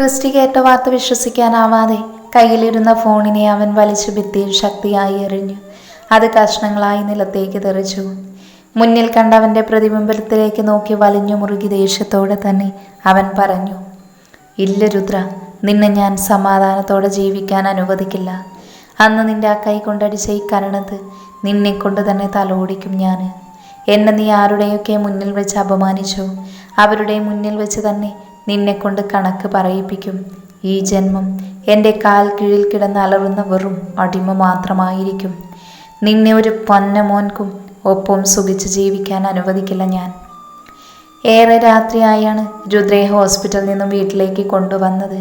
Christy കേട്ട വാർത്ത വിശ്വസിക്കാനാവാതെ കയ്യിലിരുന്ന ഫോണിനെ അവൻ വലിച്ചു ഭിത്തിയിൽ ശക്തിയായി എറിഞ്ഞു. അത് കഷ്ണങ്ങളായി നിലത്തേക്ക് തെറിച്ചു. മുന്നിൽ കണ്ടവന്റെ പ്രതിബിംബത്തിലേക്ക് നോക്കി വലിഞ്ഞു മുറുകി ദേഷ്യത്തോടെ തന്നെ അവൻ പറഞ്ഞു ഇല്ല രുദ്ര നിന്നെ ഞാൻ സമാധാനത്തോടെ ജീവിക്കാൻ അനുവദിക്കില്ല. അന്ന് നിന്റെ ആ കൈ കൊണ്ടടിച്ച ഈ കരണത്ത് നിന്നെ കൊണ്ട് തന്നെ തലോടിക്കും ഞാൻ എന്നെ നീ ആരുടെയൊക്കെ മുന്നിൽ വെച്ച് അപമാനിച്ചു അവരുടെ മുന്നിൽ വെച്ച് തന്നെ നിന്നെ കൊണ്ട് കണക്ക് പറയിപ്പിക്കും. ഈ ജന്മം എന്റെ കാൽ കീഴിൽ കിടന്ന് അലറുന്ന വെറും അടിമ മാത്രമായിരിക്കും. നിന്നെ ഒരു പൊന്നമോൻകും ഒപ്പം സുഖിച്ച് ജീവിക്കാൻ അനുവദിക്കില്ല ഞാൻ. ഏറെ രാത്രിയായാണ് രുദ്രേ ഹോസ്പിറ്റലിൽ നിന്നും വീട്ടിലേക്ക് കൊണ്ടുവന്നത്.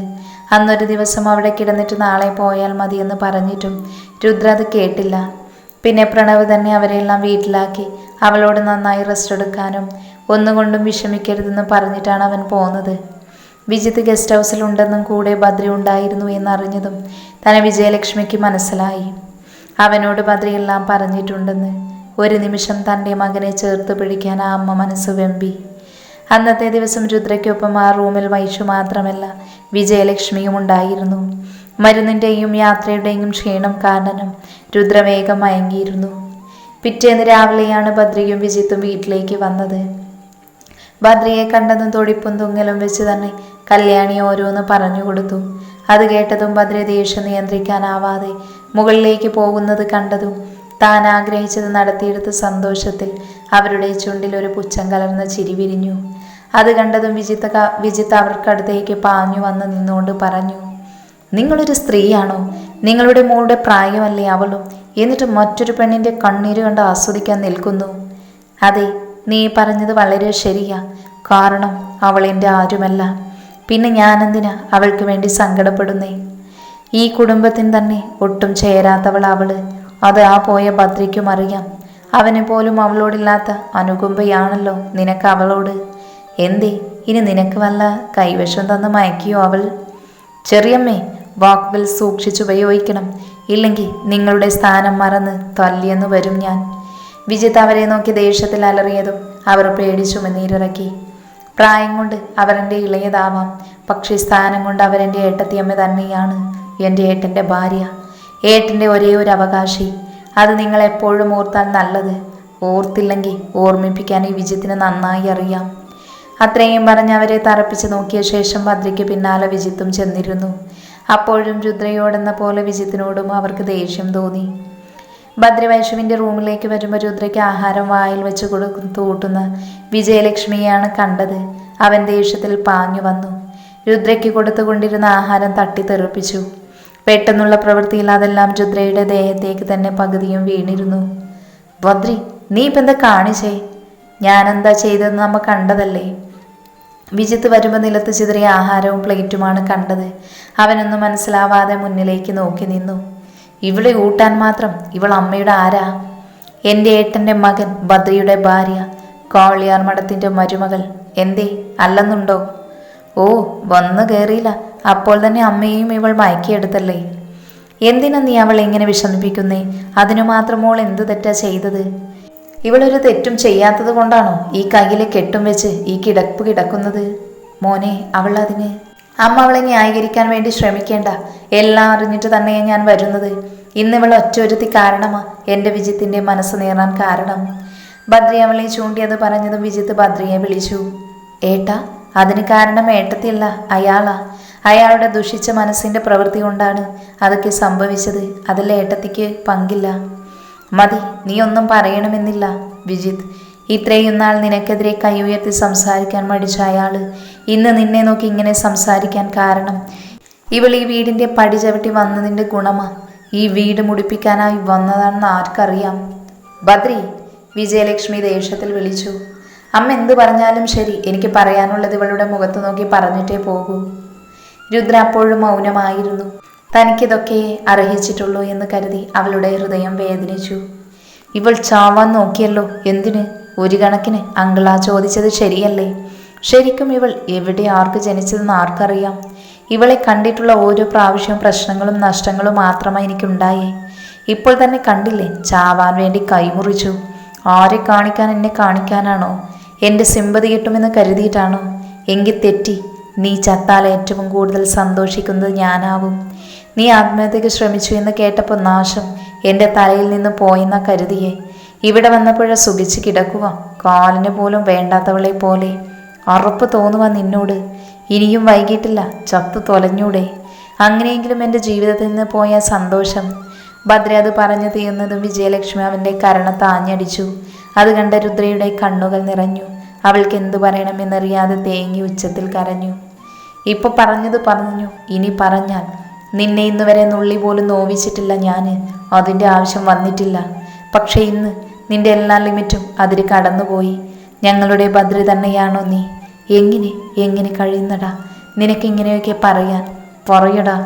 അന്നൊരു ദിവസം അവിടെ കിടന്നിട്ട് നാളെ പോയാൽ മതിയെന്ന് പറഞ്ഞിട്ടും രുദ്ര അത് കേട്ടില്ല. പിന്നെ പ്രണവ് തന്നെ അവരെല്ലാം വീട്ടിലാക്കി അവളോട് നന്നായി റെസ്റ്റ് എടുക്കാനും ഒന്നുകൊണ്ടും വിഷമിക്കരുതെന്ന് പറഞ്ഞിട്ടാണ് അവൻ പോകുന്നത് വിജിത്ത് ഗസ്റ്റ് ഹൗസിലുണ്ടെന്നും കൂടെ ബദ്രി ഉണ്ടായിരുന്നു എന്നറിഞ്ഞതും തന്നെ വിജയലക്ഷ്മിക്ക് മനസ്സിലായി. അവനോട് ബദ്രിയെല്ലാം പറഞ്ഞിട്ടുണ്ടെന്ന്. ഒരു നിമിഷം തന്റെ മകനെ ചേർത്ത് പിടിക്കാൻ ആ അമ്മ മനസ്സ് വെമ്പി. അന്നത്തെ ദിവസം രുദ്രയ്ക്കൊപ്പം ആ റൂമിൽ വൈഷു മാത്രമല്ല വിജയലക്ഷ്മിയും ഉണ്ടായിരുന്നു. മരുന്നിന്റെയും യാത്രയുടെയും ക്ഷീണം കാരണം രുദ്രവേഗം മയങ്ങിയിരുന്നു. പിറ്റേന്ന് രാവിലെയാണ് ബദ്രിയും വിജിത്തും വീട്ടിലേക്ക് വന്നത്. ഭദ്രയെ കണ്ടതും തൊടിപ്പും തുങ്ങലും വെച്ച് തന്നെ കല്യാണി ഓരോന്ന് പറഞ്ഞു കൊടുത്തു. അത് കേട്ടതും ഭദ്ര ദേഷ്യം നിയന്ത്രിക്കാനാവാതെ മുകളിലേക്ക് പോകുന്നത് കണ്ടതും താൻ ആഗ്രഹിച്ചത് നടത്തിയെടുത്ത സന്തോഷത്തിൽ അവരുടെ ചുണ്ടിൽ ഒരു പുച്ഛം കലർന്ന ചിരി വിരിഞ്ഞു. അത് കണ്ടതും വിജിത്ത വിജിത്ത് അവർക്കടുത്തേക്ക് പാഞ്ഞു വന്ന് നിന്നുകൊണ്ട് പറഞ്ഞു നിങ്ങളൊരു സ്ത്രീയാണോ? നിങ്ങളുടെ മോളുടെ പ്രായമല്ലേ അവളും? എന്നിട്ട് മറ്റൊരു പെണ്ണിന്റെ കണ്ണീര് കണ്ട് ആസ്വദിക്കാൻ നിൽക്കുന്നു. അതെ നീ പറഞ്ഞത് വളരെ ശരിയാ. കാരണം അവൾ എന്റെ ആരുമല്ല. പിന്നെ ഞാനെന്തിനാ അവൾക്ക് വേണ്ടി സങ്കടപ്പെടുന്നേ? ഈ കുടുംബത്തിന് തന്നെ ഒട്ടും ചേരാത്തവൾ അവൾ. അത് ആ പോയ ഭദ്രയ്ക്കും അറിയാം. അവനെ പോലും അവളോടില്ലാത്ത അനുകുമ്പയാണല്ലോ നിനക്ക് അവളോട്. എന്തേ ഇനി നിനക്ക് വല്ല കൈവശം തന്ന് മയക്കിയോ അവൾ? ചെറിയമ്മേ വാക്കുകൾ സൂക്ഷിച്ചുപയോഗിക്കണം ഇല്ലെങ്കിൽ നിങ്ങളുടെ സ്ഥാനം മറന്ന് തല്ലിയെന്ന് വരും ഞാൻ. വിജിത്ത് അവരെ നോക്കി ദേഷ്യത്തിൽ അലറിയതും അവർ പേടിച്ചു നീരിറക്കി. പ്രായം കൊണ്ട് അവരെന്റെ ഇളയതാവാം. പക്ഷേ സ്ഥാനം കൊണ്ട് അവരെന്റെ ഏട്ടത്തിയമ്മ തന്നെയാണ് എന്റെ ഏട്ടന്റെ ഭാര്യ. ഏട്ടന്റെ ഒരേ ഒരു അവകാശി. അത് നിങ്ങൾ എപ്പോഴും ഓർത്താൽ നല്ലത്. ഓർത്തില്ലെങ്കിൽ ഓർമ്മിപ്പിക്കാൻ ഈ വിജിത്തിന് നന്നായി അറിയാം. അത്രയും പറഞ്ഞ് അവരെ തറപ്പിച്ച് നോക്കിയ ശേഷം ഭദ്രയ്ക്ക് പിന്നാലെ വിജിത്തും ചെന്നിരുന്നു. അപ്പോഴും രുദ്രയോടെന്ന പോലെ വിജിത്തിനോടും അവർക്ക് ദേഷ്യം തോന്നി. ഭദ്രവൈഷുവിന്റെ റൂമിലേക്ക് വരുമ്പോൾ രുദ്രയ്ക്ക് ആഹാരം വായിൽ വെച്ച് കൊടുക്കുന്ന തൂട്ടുന്ന. വിജയലക്ഷ്മിയാണ് കണ്ടത്. അവൻ ദേഷ്യത്തിൽ പാഞ്ഞു വന്നു. രുദ്രയ്ക്ക് കൊടുത്തുകൊണ്ടിരുന്ന ആഹാരം തട്ടി തെറിപ്പിച്ചു. പെട്ടെന്നുള്ള പ്രവൃത്തിയിൽ അതെല്ലാം രുദ്രയുടെ ദേഹത്തേക്ക് തന്നെ പകുതിയും വീണിരുന്നു. ഭദ്രി നീ ഇപ്പം എന്താ കാണിച്ചേ? ഞാനെന്താ ചെയ്തതെന്ന് നമ്മ കണ്ടതല്ലേ? വിജിത്ത് വരുമ്പോൾ നിലത്ത് ചിതറിയ ആഹാരവും പ്ലേറ്റുമാണ് കണ്ടത്. അവനൊന്നും മനസ്സിലാവാതെ മുന്നിലേക്ക് നോക്കി നിന്നു. ഇവളെ ഊട്ടാൻ മാത്രം. ഇവൾ അമ്മയുടെ ആരാ? എന്റെ ഏട്ടന്റെ മകൻ ബദ്രിയുടെ ഭാര്യ കോളിയാർ മഠത്തിന്റെ മരുമകൾ. എന്തേ? അല്ലെന്നുണ്ടോ? ഓ വന്നു കയറിയില്ല അപ്പോൾ തന്നെ അമ്മയെയും ഇവൾ മയക്കിയെടുത്തല്ലേ? എന്തിനാ നീ അവൾ എങ്ങനെ വിഷമിപ്പിക്കുന്നേ? അതിനു മാത്രം മോൾ എന്ത് തെറ്റാ ചെയ്തത്? ഇവളൊരു തെറ്റും ചെയ്യാത്തത് കൊണ്ടാണോ ഈ കയ്യിലെ കെട്ടും വെച്ച് ഈ കിടപ്പ് കിടക്കുന്നത്? മോനെ അവൾ അതിന് അമ്മ അവളെ ന്യായീകരിക്കാൻ വേണ്ടി ശ്രമിക്കേണ്ട. എല്ലാം അറിഞ്ഞിട്ട് തന്നെയാണ് ഞാൻ വരുന്നത്. ഇന്ന് ഇവൾ ഒറ്റൊരുത്തി കാരണമാ എന്റെ വിജിത്തിന്റെ മനസ്സ് നേറാൻ കാരണം. ബദ്രി അവളെ ചൂണ്ടിയത് പറഞ്ഞതും വിജിത്ത് ബദ്രിയെ വിളിച്ചു. ഏട്ടാ അതിന് കാരണം ഏട്ടത്തില്ല അയാളാ. അയാളുടെ ദുഷിച്ച മനസ്സിന്റെ പ്രവൃത്തി കൊണ്ടാണ് അതൊക്കെ സംഭവിച്ചത്. അതിൽ ഏട്ടത്തിക്ക് പങ്കില്ല. മതി നീ ഒന്നും പറയണമെന്നില്ല വിജിത്ത്. ഇത്രയും നാൾ നിനക്കെതിരെ കൈ ഉയർത്തി സംസാരിക്കാൻ മടിച്ച അയാൾ ഇന്ന് നിന്നെ നോക്കി ഇങ്ങനെ സംസാരിക്കാൻ കാരണം. ഇവൾ ഈ വീടിന്റെ പടി ചവിട്ടി വന്നതിന്റെ ഗുണമാ. ഈ വീട് മുടിപ്പിക്കാനായി വന്നതാണെന്ന് ആർക്കറിയാം? ബദ്രി വിജയലക്ഷ്മി ദേഷ്യത്തിൽ വിളിച്ചു. അമ്മ എന്തു പറഞ്ഞാലും ശരി എനിക്ക് പറയാനുള്ളത് ഇവളുടെ മുഖത്ത് നോക്കി പറഞ്ഞിട്ടേ പോകൂ. രുദ്ര അപ്പോഴും മൗനമായിരുന്നു. തനിക്കിതൊക്കെ അർഹിച്ചിട്ടുള്ളൂ എന്ന് കരുതി അവളുടെ ഹൃദയം വേദനിച്ചു. ഇവൾ ചാവാൻ നോക്കിയല്ലോ എന്തിന്? ഒരു കണക്കിന് അങ്കിളാ ചോദിച്ചത് ശരിയല്ലേ? ശരിക്കും ഇവൾ എവിടെ ആർക്ക് ജനിച്ചതെന്ന് ആർക്കറിയാം? ഇവളെ കണ്ടിട്ടുള്ള ഓരോ പ്രാവശ്യവും പ്രശ്നങ്ങളും നഷ്ടങ്ങളും മാത്രമായി എനിക്കുണ്ടായേ. ഇപ്പോൾ തന്നെ കണ്ടില്ലേ ചാവാൻ വേണ്ടി കൈമുറിച്ചു. ആരെ കാണിക്കാൻ എന്നെ കാണിക്കാനാണോ? എന്റെ സിമ്പതി കിട്ടുമെന്ന് കരുതിയിട്ടാണോ? എങ്കിൽ തെറ്റി. നീ ചത്താൽ ഏറ്റവും കൂടുതൽ സന്തോഷിക്കുന്നത് ഞാനാവും. നീ ആത്മഹത്യക്ക് ശ്രമിച്ചു എന്ന് കേട്ടപ്പോൾ നാശം എന്റെ തലയിൽ നിന്ന് പോയെന്ന കരുതിയേ. ഇവിടെ വന്നപ്പോഴ സുഖിച്ച് കിടക്കുക. കാലിന് പോലും വേണ്ടാത്തവളെ പോലെ. അറുപ്പ് തോന്നുക നിന്നോട്. ഇനിയും വൈകിട്ടില്ല. ചത്തു തൊലഞ്ഞൂടെ. അങ്ങനെയെങ്കിലും എന്റെ ജീവിതത്തിൽ നിന്ന് പോയ സന്തോഷം. ഭദ്ര അത് പറഞ്ഞു തീർന്നതും വിജയലക്ഷ്മി അവന്റെ കരണ ആഞ്ഞടിച്ചു അത് കണ്ട രുദ്രയുടെ കണ്ണുകൾ നിറഞ്ഞു. അവൾക്ക് എന്തു പറയണമെന്നറിയാതെ തേങ്ങി ഉച്ചത്തിൽ കരഞ്ഞു. ഇപ്പൊ പറഞ്ഞത് പറഞ്ഞു. ഇനി പറഞ്ഞാൽ നിന്നെ ഇന്ന് വരെ നുള്ളി പോലും നോവിച്ചിട്ടില്ല ഞാൻ അതിന്റെ ആവശ്യം വന്നിട്ടില്ല. പക്ഷേ ഇന്ന് നിന്റെ എല്ലാ ലിമിറ്റും അതിൽ കടന്നുപോയി. ഞങ്ങളുടെ ഭദ്ര തന്നെയാണോ നീ? എങ്ങനെ എങ്ങനെ കഴിയുന്നടാ? നിനക്കിങ്ങനെയൊക്കെ പറയാൻ പറയടാ.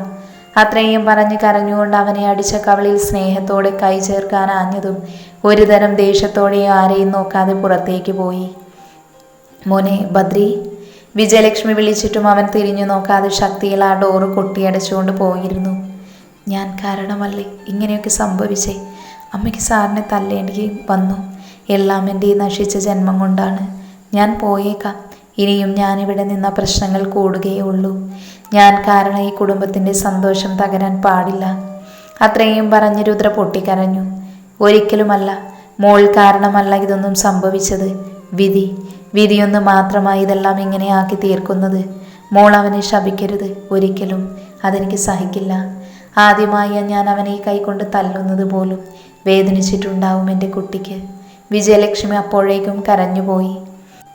അത്രയും പറഞ്ഞ് കരഞ്ഞുകൊണ്ട് അവനെ അടിച്ച കവളിൽ സ്നേഹത്തോടെ കൈ ചേർക്കാൻ ആഞ്ഞതും ഒരുതരം ദേഷ്യത്തോടെ ആരെയും നോക്കാതെ പുറത്തേക്ക് പോയി. മോനെ ബദ്രി വിജയലക്ഷ്മി വിളിച്ചിട്ടും അവൻ തിരിഞ്ഞു നോക്കാതെ ശക്തിയിൽ ആ ഡോറ് കൊട്ടിയടച്ചുകൊണ്ട് പോയിരുന്നു. ഞാൻ കാരണമല്ലേ ഇങ്ങനെയൊക്കെ സംഭവിച്ചേ? അമ്മയ്ക്ക് സാറിനെ തല്ലേണ്ടി വന്നു. എല്ലാം എന്റെ ഈ നശിച്ച ജന്മം കൊണ്ടാണ്. ഞാൻ പോയേക്കാം. ഇനിയും ഞാനിവിടെ നിന്ന പ്രശ്നങ്ങൾ കൂടുകയേ ഉള്ളൂ ഞാൻ കാരണം ഈ കുടുംബത്തിന്റെ സന്തോഷം തകരാൻ പാടില്ല. അത്രയും പറഞ്ഞ് രുദ്ര പൊട്ടിക്കരഞ്ഞു. ഒരിക്കലുമല്ല. മോൾ കാരണമല്ല ഇതൊന്നും സംഭവിച്ചത്. വിധി. വിധിയൊന്ന് മാത്രമായി ഇതെല്ലാം ഇങ്ങനെ ആക്കി തീർക്കുന്നത്. മോൾ അവനെ ശപിക്കരുത് ഒരിക്കലും. അതെനിക്ക് സഹിക്കില്ല. ആദ്യമായി ഞാൻ അവനെ കൈകൊണ്ട് തല്ലുന്നത് പോലും. വേദനിച്ചിട്ടുണ്ടാവും എന്റെ കുട്ടിക്ക്. വിജയലക്ഷ്മി അപ്പോഴേക്കും കരഞ്ഞുപോയി.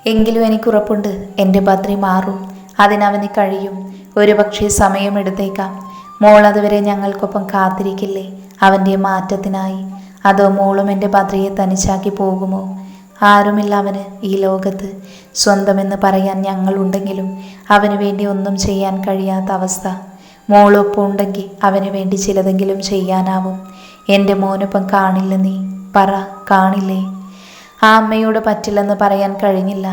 എങ്കിലും എനിക്കുറപ്പുണ്ട്. എന്റെ ഭദ്രി മാറും. അതിനവന് കഴിയും. ഒരുപക്ഷെ സമയമെടുത്തേക്കാം മോൾ അതുവരെ ഞങ്ങൾക്കൊപ്പം കാത്തിരിക്കില്ലേ? അവന്റെ മാറ്റത്തിനായി. അതോ മോളും എന്റെ ഭദ്രയെ തനിച്ചാക്കി പോകുമോ? ആരുമില്ല അവന് ഈ ലോകത്ത്. സ്വന്തമെന്ന് പറയാൻ ഞങ്ങളുണ്ടെങ്കിലും അവന് വേണ്ടി ഒന്നും ചെയ്യാൻ കഴിയാത്ത അവസ്ഥ. മോളൊപ്പം ഉണ്ടെങ്കിൽ അവന് വേണ്ടി ചിലതെങ്കിലും ചെയ്യാനാവും. എന്റെ മോനൊപ്പം കാണില്ല നീ. പറ കാണില്ലേ? ആ അമ്മയോട് പറ്റില്ലെന്ന് പറയാൻ കഴിഞ്ഞില്ല.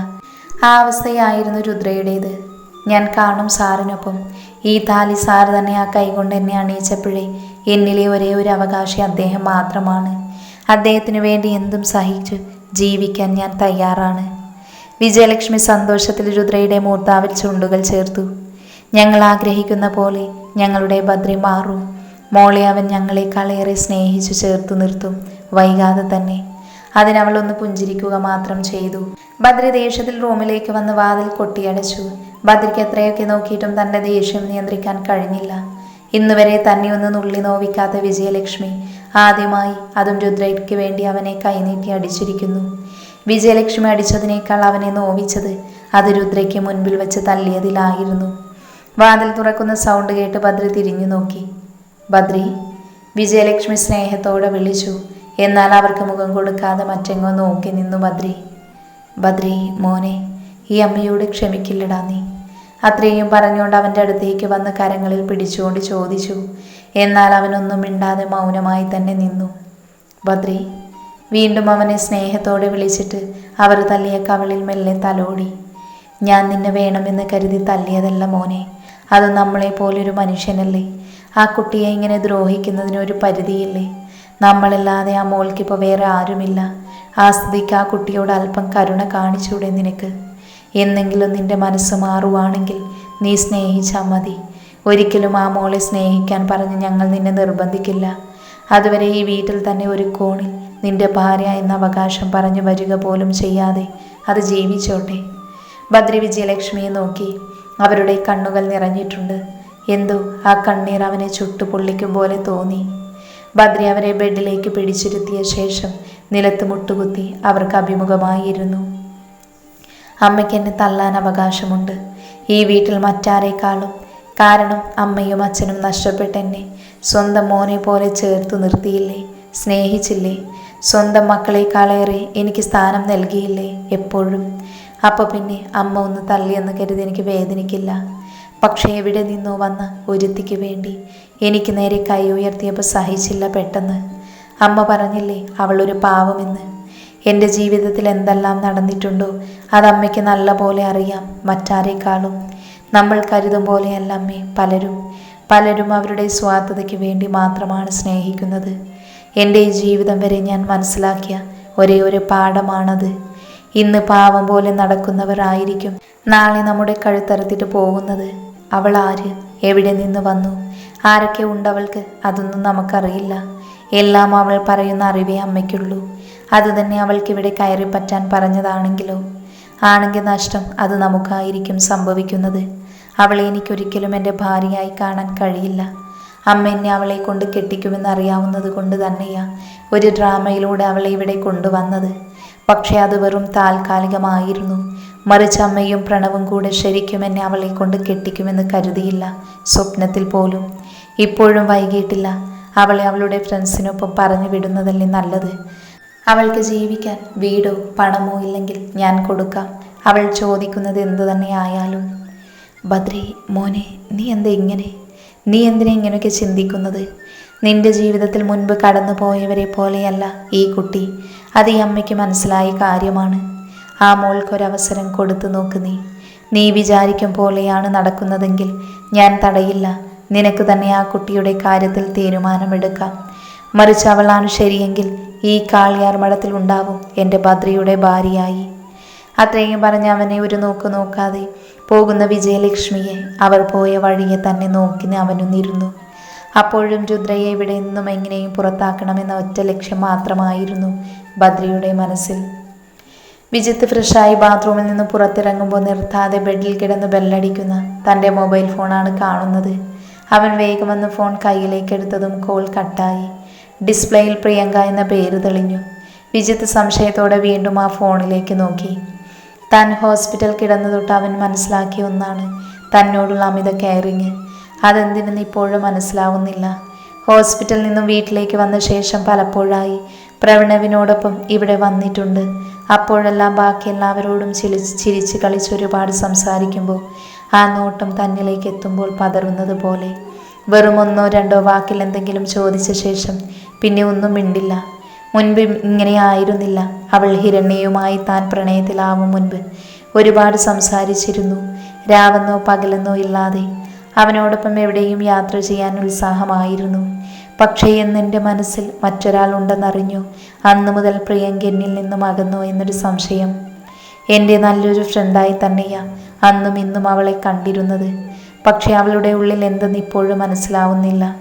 ആ അവസ്ഥയായിരുന്നു രുദ്രയുടേത്. ഞാൻ കാണും സാറിനൊപ്പം. ഈ താലി സാർ തന്നെ ആ കൈകൊണ്ട് എന്നെ അണിയിച്ചപ്പോഴേ എന്നിലെ ഒരേ ഒരു അവകാശി അദ്ദേഹം മാത്രമാണ്. അദ്ദേഹത്തിന് വേണ്ടി എന്തും സഹിച്ചു ജീവിക്കാൻ ഞാൻ തയ്യാറാണ്. വിജയലക്ഷ്മി സന്തോഷത്തിൽ രുദ്രയുടെ മൂർത്താവിൽ ചുണ്ടുകൾ ചേർത്തു. ഞങ്ങൾ ആഗ്രഹിക്കുന്ന പോലെ ഞങ്ങളുടെ ഭദ്രി മാറും. മോളെ അവൻ ഞങ്ങളെക്കാളേറെ സ്നേഹിച്ചു ചേർത്തു നിർത്തും. വൈകാതെ തന്നെ. അതിനവൾ ഒന്ന് പുഞ്ചിരിക്കുക മാത്രം ചെയ്തു. ഭദ്ര ദേഷ്യത്തിൽ റൂമിലേക്ക് വന്ന് വാതിൽ കൊട്ടിയടച്ചു. ഭദ്രയ്ക്ക് എത്രയൊക്കെ നോക്കിയിട്ടും തന്റെ ദേഷ്യം നിയന്ത്രിക്കാൻ കഴിഞ്ഞില്ല. ഇന്നുവരെ തന്നെ ഒന്ന് നുള്ളി നോവിക്കാത്ത വിജയലക്ഷ്മി ആദ്യമായി അതും രുദ്രയ്ക്ക് വേണ്ടി അവനെ കൈനീട്ടി അടിച്ചിരിക്കുന്നു. വിജയലക്ഷ്മി അടിച്ചതിനേക്കാൾ അവനെ നോവിച്ചത് അത് രുദ്രയ്ക്ക് മുൻപിൽ വെച്ച് തല്ലിയതിലായിരുന്നു. വാതിൽ തുറക്കുന്ന സൗണ്ട് കേട്ട് ഭദ്ര തിരിഞ്ഞു നോക്കി ഭദ്രി വിജയലക്ഷ്മി സ്നേഹത്തോടെ വിളിച്ചു. എന്നാൽ അവർക്ക് മുഖം കൊടുക്കാതെ മറ്റെങ്ങോ നോക്കി നിന്നു ബദ്രി. ബദ്രി മോനെ ഈ അമ്മയോട് ക്ഷമിക്കില്ലടാ നീ. അത്രയും പറഞ്ഞുകൊണ്ട് അവന്റെ അടുത്തേക്ക് വന്ന് കരങ്ങളിൽ പിടിച്ചുകൊണ്ട് ചോദിച്ചു. എന്നാൽ അവനൊന്നും മിണ്ടാതെ മൗനമായി തന്നെ നിന്നു. ബദ്രി വീണ്ടും അവനെ സ്നേഹത്തോടെ വിളിച്ചിട്ട് അവർ തല്ലിയ കവളിൽ മെല്ലെ തലോടി. ഞാൻ നിന്നെ വേണമെന്ന് കരുതി തല്ലിയതല്ല മോനെ. അത് നമ്മളെ പോലൊരു മനുഷ്യനല്ലേ. ആ കുട്ടിയെ ഇങ്ങനെ ദ്രോഹിക്കുന്നതിന് ഒരു പരിധിയില്ലേ? നമ്മളല്ലാതെ ആ മോൾക്കിപ്പോൾ വേറെ ആരുമില്ല. ആ സ്ഥിതിക്ക് ആ കുട്ടിയോട് അല്പം കരുണ കാണിച്ചൂടെ നിനക്ക്? എന്നെങ്കിലും നിന്റെ മനസ്സ് മാറുവാണെങ്കിൽ നീ സ്നേഹിച്ചാൽ മതി. ഒരിക്കലും ആ മോളെ സ്നേഹിക്കാൻ പറഞ്ഞ് ഞങ്ങൾ നിന്നെ നിർബന്ധിക്കില്ല. അതുവരെ ഈ വീട്ടിൽ തന്നെ ഒരു കോണിൽ നിന്റെ ഭാര്യ എന്ന അവകാശം പറഞ്ഞു വരിക പോലും ചെയ്യാതെ അത് ജീവിച്ചോട്ടെ? ഭദ്രി വിജയലക്ഷ്മിയെ നോക്കി അവരുടെ കണ്ണുകൾ നിറഞ്ഞിട്ടുണ്ട്. എന്തോ ആ കണ്ണീർ അവനെ ചുട്ടുപൊള്ളിക്കും പോലെ തോന്നി. ബദ്രി അവരെ ബെഡിലേക്ക് പിടിച്ചിരുത്തിയ ശേഷം നിലത്ത് മുട്ടുകുത്തി അവർക്ക് അഭിമുഖമായിരുന്നു. അമ്മയ്ക്ക് എന്നെ തള്ളാൻ അവകാശമുണ്ട്. ഈ വീട്ടിൽ മറ്റാരേക്കാളും. കാരണം അമ്മയും അച്ഛനും നഷ്ടപ്പെട്ടെന്നെ സ്വന്തം മോനെ പോലെ ചേർത്തു നിർത്തിയില്ലേ സ്നേഹിച്ചില്ലേ? സ്വന്തം മക്കളെക്കാളേറെ എനിക്ക് സ്ഥാനം നൽകിയില്ലേ എപ്പോഴും? അപ്പോൾ പിന്നെ അമ്മ ഒന്ന് തള്ളിയെന്ന് കരുതി എനിക്ക് വേദനിക്കില്ല. പക്ഷേ എവിടെ നിന്നോ വന്ന ഒരുത്തിക്ക് വേണ്ടി എനിക്ക് നേരെ കൈ ഉയർത്തിയപ്പോൾ സഹിച്ചില്ല പെട്ടെന്ന്. അമ്മ പറഞ്ഞില്ലേ അവളൊരു പാവമെന്ന്. എന്റെ ജീവിതത്തിൽ എന്തെല്ലാം നടന്നിട്ടുണ്ടോ അത് അമ്മയ്ക്ക് നല്ല പോലെ അറിയാം മറ്റാരെക്കാളും. നമ്മൾ കരുതും പോലെയല്ല അമ്മേ പലരും. പലരും അവരുടെ സ്വാർത്ഥതയ്ക്ക് വേണ്ടി മാത്രമാണ് സ്നേഹിക്കുന്നത്. എന്റെ ഈ ജീവിതം വരെ ഞാൻ മനസ്സിലാക്കിയ ഒരേ ഒരു പാഠമാണത്. ഇന്ന് പാവം പോലെ നടക്കുന്നവരായിരിക്കും നാളെ നമ്മുടെ കഴുത്തറുത്തിട്ട് പോകുന്നത്. അവൾ ആര്? എവിടെ നിന്ന് വന്നു? ആരൊക്കെ ഉണ്ടവൾക്ക് അതൊന്നും നമുക്കറിയില്ല. എല്ലാം അവൾ പറയുന്ന അറിവേ അമ്മയ്ക്കുള്ളൂ. അതുതന്നെ അവൾക്കിവിടെ കയറി പറ്റാൻ പറഞ്ഞതാണെങ്കിലോ? ആണെങ്കിൽ നഷ്ടം അത് നമുക്കായിരിക്കും സംഭവിക്കുന്നത്. അവളെ എനിക്കൊരിക്കലും എന്റെ ഭാര്യയായി കാണാൻ കഴിയില്ല. അമ്മ എന്നെ അവളെ കൊണ്ട് കെട്ടിക്കുമെന്ന് അറിയാവുന്നത് കൊണ്ട് തന്നെയാ ഒരു ഡ്രാമയിലൂടെ അവളെ ഇവിടെ കൊണ്ടുവന്നത്. പക്ഷേ അത് വെറും താൽക്കാലികമായിരുന്നു. മറിച്ച് അമ്മയും പ്രണവും കൂടെ ശരിക്കും എന്നെ അവളെ കൊണ്ട് കെട്ടിക്കുമെന്ന് കരുതിയില്ല സ്വപ്നത്തിൽ പോലും. ഇപ്പോഴും വൈകിട്ടില്ല അവളെ അവളുടെ ഫ്രണ്ട്സിനൊപ്പം പറഞ്ഞു വിടുന്നതല്ലേ നല്ലത്. അവൾക്ക് ജീവിക്കാൻ വീടോ പണമോ ഇല്ലെങ്കിൽ ഞാൻ കൊടുക്കാം. അവൾ ചോദിക്കുന്നത് എന്തു തന്നെ ആയാലും ബദ്രി മോനെ നീ എന്താ ഇങ്ങനെ? നീ എന്തിനാ ഇങ്ങനെയൊക്കെ ചിന്തിക്കുന്നത്? നിന്റെ ജീവിതത്തിൽ മുൻപ് കടന്നു പോയവരെ പോലെയല്ല ഈ കുട്ടി. അത് ഈ അമ്മയ്ക്ക് മനസ്സിലായ കാര്യമാണ്. ആ മോൾക്കൊരവസരം കൊടുത്തു നോക്ക് നീ. നീ വിചാരിക്കും പോലെയാണ് നടക്കുന്നതെങ്കിൽ ഞാൻ തടയില്ല. നിനക്ക് തന്നെ ആ കുട്ടിയുടെ കാര്യത്തിൽ തീരുമാനമെടുക്കാം. മറിച്ച് അവളാണ് ശരിയെങ്കിൽ ഈ കാളിയാർ മഠത്തിൽ ഉണ്ടാവും എന്റെ ഭദ്രയുടെ ഭാര്യയായി. അത്രയും പറഞ്ഞ് അവനെ ഒരു നോക്ക് നോക്കാതെ പോകുന്ന വിജയലക്ഷ്മിയെ അവർ പോയ വഴിയെ തന്നെ നോക്കി അവനൊന്നിരുന്നു അപ്പോഴും രുദ്രയെ ഇവിടെ നിന്നും എങ്ങനെയും പുറത്താക്കണമെന്ന ഒറ്റ ലക്ഷ്യം മാത്രമായിരുന്നു ബദ്രിയുടെ മനസ്സിൽ. വിജിത്ത് ഫ്രഷായി ബാത്റൂമിൽ നിന്ന് പുറത്തിറങ്ങുമ്പോൾ നിർത്താതെ ബെഡിൽ കിടന്ന് ബെല്ലടിക്കുന്ന തന്റെ മൊബൈൽ ഫോണാണ് കാണുന്നത്. അവൻ വേഗം വന്ന് ഫോൺ കയ്യിലേക്കെടുത്തതും കോൾ കട്ടായി. ഡിസ്പ്ലേയിൽ പ്രിയങ്ക എന്ന പേര് തെളിഞ്ഞു. വിജിത്ത് സംശയത്തോടെ വീണ്ടും ആ ഫോണിലേക്ക് നോക്കി. താൻ ഹോസ്പിറ്റൽ കിടന്നു തൊട്ട് അവൻ മനസ്സിലാക്കിയ ഒന്നാണ് തന്നോടുള്ള അമിത കെയറിങ് അതെന്തിനെന്ന് ഇപ്പോഴും മനസ്സിലാവുന്നില്ല. ഹോസ്പിറ്റലിൽ നിന്നും വീട്ടിലേക്ക് വന്ന ശേഷം പലപ്പോഴായി പ്രവണവിനോടൊപ്പം ഇവിടെ വന്നിട്ടുണ്ട്. അപ്പോഴെല്ലാം ബാക്കി എല്ലാവരോടും ചിലി ചിരിച്ച് കളിച്ച് ഒരുപാട് സംസാരിക്കുമ്പോൾ ആ നോട്ടം തന്നിലേക്ക് എത്തുമ്പോൾ പതറുന്നത് പോലെ. വെറും ഒന്നോ രണ്ടോ വാക്കിൽ എന്തെങ്കിലും ചോദിച്ച ശേഷം പിന്നെ ഒന്നും മിണ്ടില്ല. മുൻപ് ഇങ്ങനെ ആയിരുന്നില്ല. അവൾ ഹിരണ്യയുമായി താൻ പ്രണയത്തിലാവും മുൻപ് ഒരുപാട് സംസാരിച്ചിരുന്നു. രാവെന്നോ പകലെന്നോ ഇല്ലാതെ അവനോടൊപ്പം എവിടെയും യാത്ര ചെയ്യാൻ ഉത്സാഹമായിരുന്നു. പക്ഷേ എന്നെന്റെ മനസ്സിൽ മറ്റൊരാൾ ഉണ്ടെന്നറിഞ്ഞു. അന്നു മുതൽ പ്രിയങ്ക എന്നിൽ നിന്നും അകന്നു എന്നൊരു സംശയം. എന്റെ നല്ലൊരു ഫ്രണ്ടായി തന്നെയാ അന്നും ഇന്നും അവളെ കണ്ടിരുന്നത്. പക്ഷേ അവളുടെ ഉള്ളിൽ എന്തെന്ന് ഇപ്പോഴും മനസ്സിലാവുന്നില്ല.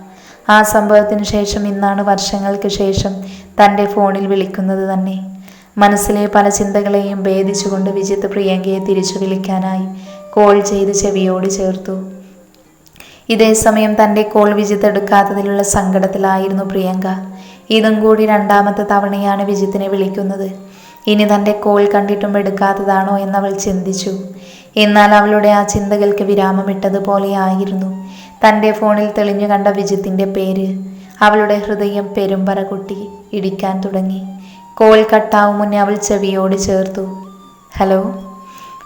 ആ സംഭവത്തിന് ശേഷം ഇന്നാണ് വർഷങ്ങൾക്ക് ശേഷം തന്റെ ഫോണിൽ വിളിക്കുന്നത് തന്നെ. മനസ്സിലെ പല ചിന്തകളെയും ഭേദിച്ചുകൊണ്ട് വിജിത്ത് പ്രിയങ്കയെ തിരിച്ചു വിളിക്കാനായി കോൾ ചെയ്ത് ചെവിയോട് ചേർത്തു. ഇതേ സമയം തന്റെ കോൾ വിജിത്ത് എടുക്കാത്തതിലുള്ള സങ്കടത്തിലായിരുന്നു പ്രിയങ്ക. ഇതും കൂടി രണ്ടാമത്തെ തവണയാണ് വിജിത്തിനെ വിളിക്കുന്നത്. ഇനി തന്റെ കോൾ കണ്ടിട്ടും എടുക്കാത്തതാണോ എന്നവൾ ചിന്തിച്ചു. എന്നാൽ അവളുടെ ആ ചിന്തകൾക്ക് വിരാമമിട്ടതുപോലെ ആയിരുന്നു. തന്റെ ഫോണിൽ തെളിഞ്ഞു കണ്ട വിജിത്തിന്റെ പേര്. അവളുടെ ഹൃദയം പെരുമ്പറ കൊട്ടി ഇടിക്കാൻ തുടങ്ങി. കോൾ കട്ടാവും മുന്നേ അവൾ ചെവിയോട് ചേർത്തു. ഹലോ?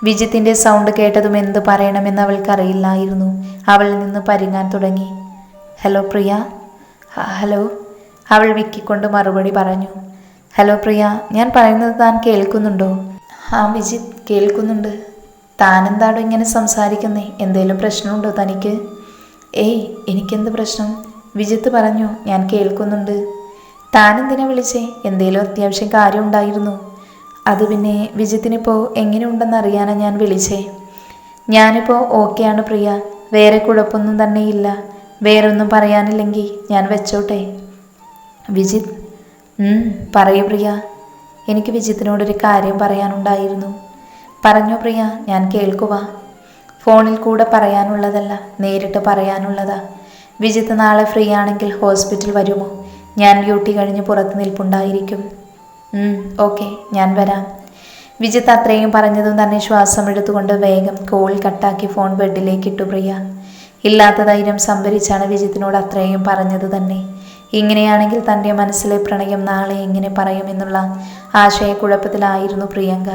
വിജിത്തിന്റെ സൗണ്ട് കേട്ടതും എന്ത് പറയണമെന്ന് അവൾക്കറിയില്ലായിരുന്നു അവളിൽ നിന്ന് പരിങ്ങാൻ തുടങ്ങി. ഹലോ പ്രിയ. ഹലോ. അവൾ വിക്കിക്കൊണ്ട് മറുപടി പറഞ്ഞു. ഹലോ പ്രിയ ഞാൻ പറയുന്നത് താൻ കേൾക്കുന്നുണ്ടോ? ആ വിജിത് കേൾക്കുന്നുണ്ട്. താനെന്താണോ ഇങ്ങനെ സംസാരിക്കുന്നേ? എന്തേലും പ്രശ്നമുണ്ടോ തനിക്ക്? ഏയ് എനിക്കെന്ത് പ്രശ്നം? വിജിത്ത് പറഞ്ഞു. ഞാൻ കേൾക്കുന്നുണ്ട്. താനെന്തിനാ വിളിച്ചേ? എന്തേലും അത്യാവശ്യം കാര്യം ഉണ്ടായിരുന്നു. അത് പിന്നെ വിജിത്തിനിപ്പോൾ എങ്ങനെയുണ്ടെന്ന് അറിയാനാണ് ഞാൻ വിളിച്ചേ. ഞാനിപ്പോൾ ഓക്കെയാണ് പ്രിയ. വേറെ കുഴപ്പമൊന്നും തന്നെ ഇല്ല വേറെ ഒന്നും പറയാനില്ലെങ്കിൽ ഞാൻ വെച്ചോട്ടെ. വിജിത് പറയൂ പ്രിയ. എനിക്ക് വിജിത്തിനോടൊരു കാര്യം പറയാനുണ്ടായിരുന്നു. പറഞ്ഞു പ്രിയ ഞാൻ കേൾക്കുക ഫോണിൽ കൂടെ പറയാനുള്ളതല്ല നേരിട്ട് പറയാനുള്ളതാ. വിജിത്ത് നാളെ ഫ്രീ ആണെങ്കിൽ ഹോസ്പിറ്റൽ വരുമോ? ഞാൻ ഡ്യൂട്ടി കഴിഞ്ഞ് പുറത്ത് നിൽപ്പുണ്ടായിരിക്കും. ഓക്കെ ഞാൻ വരാം. വിജിത്ത് അത്രയും പറഞ്ഞതും തന്നെ ശ്വാസം എടുത്തുകൊണ്ട് വേഗം കോൾ കട്ടാക്കി ഫോൺ ബെഡിലേക്ക് ഇട്ടു പ്രിയ. ഇല്ലാത്ത ധൈര്യം സംഭരിച്ചാണ് വിജിത്തിനോട് അത്രയും പറഞ്ഞത് തന്നെ. ഇങ്ങനെയാണെങ്കിൽ തന്റെ മനസ്സിലെ പ്രണയം നാളെ എങ്ങനെ പറയുമെന്നുള്ള ആശയക്കുഴപ്പത്തിലായിരുന്നു പ്രിയങ്ക.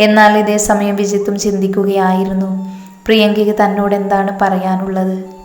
എന്നാൽ ഇതേ സമയം വിജിത്തും ചിന്തിക്കുകയായിരുന്നു. പ്രിയങ്കയ്ക്ക് തന്നോട് എന്താണ് പറയാനുള്ളത്?